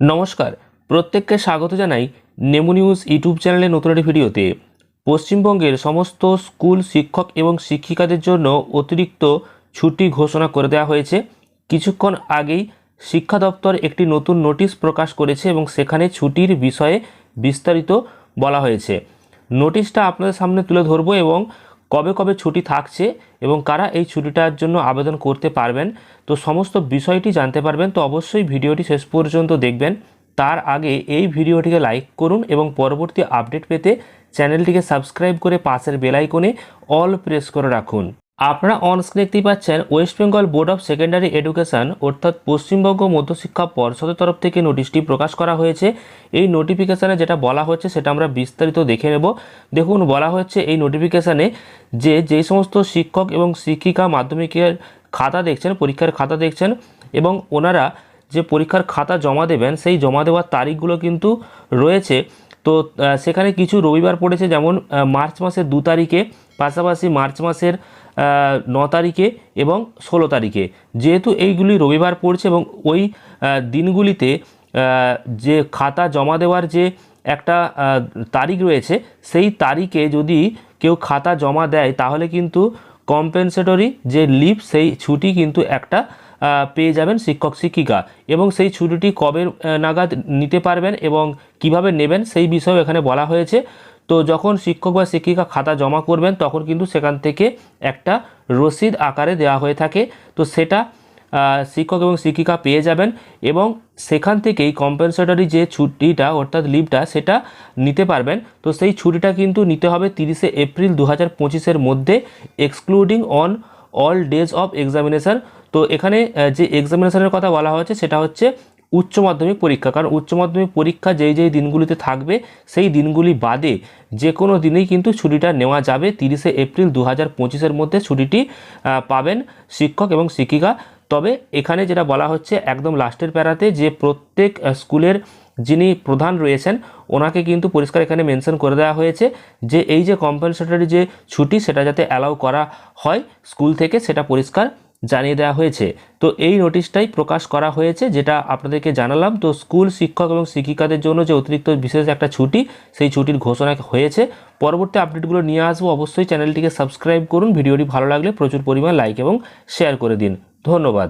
নমস্কার, প্রত্যেককে স্বাগত জানাই নেমু নিউজ ইউটিউব চ্যানেলে নতুন একটি ভিডিওতে। পশ্চিমবঙ্গের সমস্ত স্কুল শিক্ষক এবং শিক্ষিকাদের জন্য অতিরিক্ত ছুটি ঘোষণা করে দেওয়া হয়েছে। কিছুক্ষণ আগেই শিক্ষা দপ্তর একটি নতুন নোটিশ প্রকাশ করেছে এবং সেখানে ছুটির বিষয়ে বিস্তারিত বলা হয়েছে। নোটিশটা আপনাদের সামনে তুলে ধরবো এবং কবে কবে ছুটি থাকছে এবং কারা এই ছুটিটার জন্য আবেদন করতে পারবেন, তো সমস্ত বিষয়টি জানতে পারবেন। তো অবশ্যই ভিডিওটি শেষ পর্যন্ত দেখবেন। তার আগে এই ভিডিওটিকে লাইক করুন এবং পরবর্তী আপডেট পেতে চ্যানেলটিকে সাবস্ক্রাইব করে পাশের বেলাইকনে অল প্রেস করে রাখুন। আপনারা অন স্ক্রিন দেখতেই পাচ্ছেন West Bengal board of secondary education অর্থাৎ পশ্চিমবঙ্গ মধ্যশিক্ষা পর্ষদের তরফ থেকে নোটিশটি প্রকাশ করা হয়েছে। এই নোটিফিকেশানে যেটা বলা হচ্ছে, সেটা আমরা বিস্তারিত দেখে নেব। দেখুন, বলা হচ্ছে এই নোটিফিকেশানে যে, যেই সমস্ত শিক্ষক এবং শিক্ষিকা মাধ্যমিকের খাতা দেখছেন, পরীক্ষার খাতা দেখছেন এবং ওনারা যে পরীক্ষার খাতা জমা দেবেন, সেই জমা দেওয়ার তারিখগুলো কিন্তু রয়েছে। তো সেখানে কিছু রবিবার পড়েছে, যেমন মার্চ মাসের দু তারিখে, পাশাপাশি মার্চ মাসের ন তারিখে এবং ষোলো তারিখে। যেহেতু এইগুলি রবিবার পড়ছে এবং ওই দিনগুলিতে যে খাতা জমা দেওয়ার যে একটা তারিখ রয়েছে, সেই তারিখে যদি কেউ খাতা জমা দেয়, তাহলে কিন্তু কম্পেনসেটরি যে লিভ সেই ছুটি কিন্তু একটা পেয়ে যাবেন শিক্ষক, শিক্ষিকা। এবং সেই ছুটিটি কবে নাগাদ নিতে পারবেন এবং কীভাবে নেবেন সেই বিষয়েও এখানে বলা হয়েছে। তো যখন শিক্ষক বা শিক্ষিকা খাতা জমা করবেন, তখন কিন্তু সেখান থেকে একটা রসিদ আকারে দেওয়া হয়ে থাকে। তো সেটা শিক্ষক এবং শিক্ষিকা পেয়ে যাবেন এবং সেখান থেকেই কম্পেনসেটরি যে ছুটিটা, অর্থাৎ লিভটা সেটা নিতে পারবেন। তো সেই ছুটিটা কিন্তু নিতে হবে তিরিশে এপ্রিল দু হাজার মধ্যে excluding on all days of examination তো এখানে যে এক্সামিনেশনের কথা বলা হয়েছে সেটা হচ্ছে উচ্চ মাধ্যমিক পরীক্ষা। কারণ উচ্চ মাধ্যমিক পরীক্ষা যেই যেই দিনগুলিতে থাকবে, সেই দিনগুলি বাদে যে কোনো দিনেই কিন্তু ছুটিটা নেওয়া যাবে। তিরিশে এপ্রিল দু হাজার মধ্যে ছুটিটি পাবেন শিক্ষক এবং শিক্ষিকা। তবে এখানে যেটা বলা হচ্ছে, একদম লাস্টের প্যারাতে যে প্রত্যেক স্কুলের যিনি প্রধান রয়েছেন, ওনাকে কিন্তু পরিষ্কার এখানে মেনশন করে দেওয়া হয়েছে যে এই যে কম্পালসরি যে ছুটি, সেটা যাতে অ্যালাউ করা হয় স্কুল থেকে, সেটা পরিষ্কার জানিয়ে দেওয়া হয়েছে। তো এই নোটিশটাই প্রকাশ করা হয়েছে, যেটা আপনাদেরকে জানালাম। তো স্কুল শিক্ষক এবং শিক্ষিকাদের জন্য যে অতিরিক্ত বিশেষ একটা ছুটি, সেই ছুটির ঘোষণা হয়েছে। পরবর্তী আপডেটগুলো নিয়ে আসব। অবশ্যই চ্যানেলটিকে সাবস্ক্রাইব করুন। ভিডিওটি ভালো লাগলে প্রচুর পরিমাণ লাইক এবং শেয়ার করে দিন। ধন্যবাদ।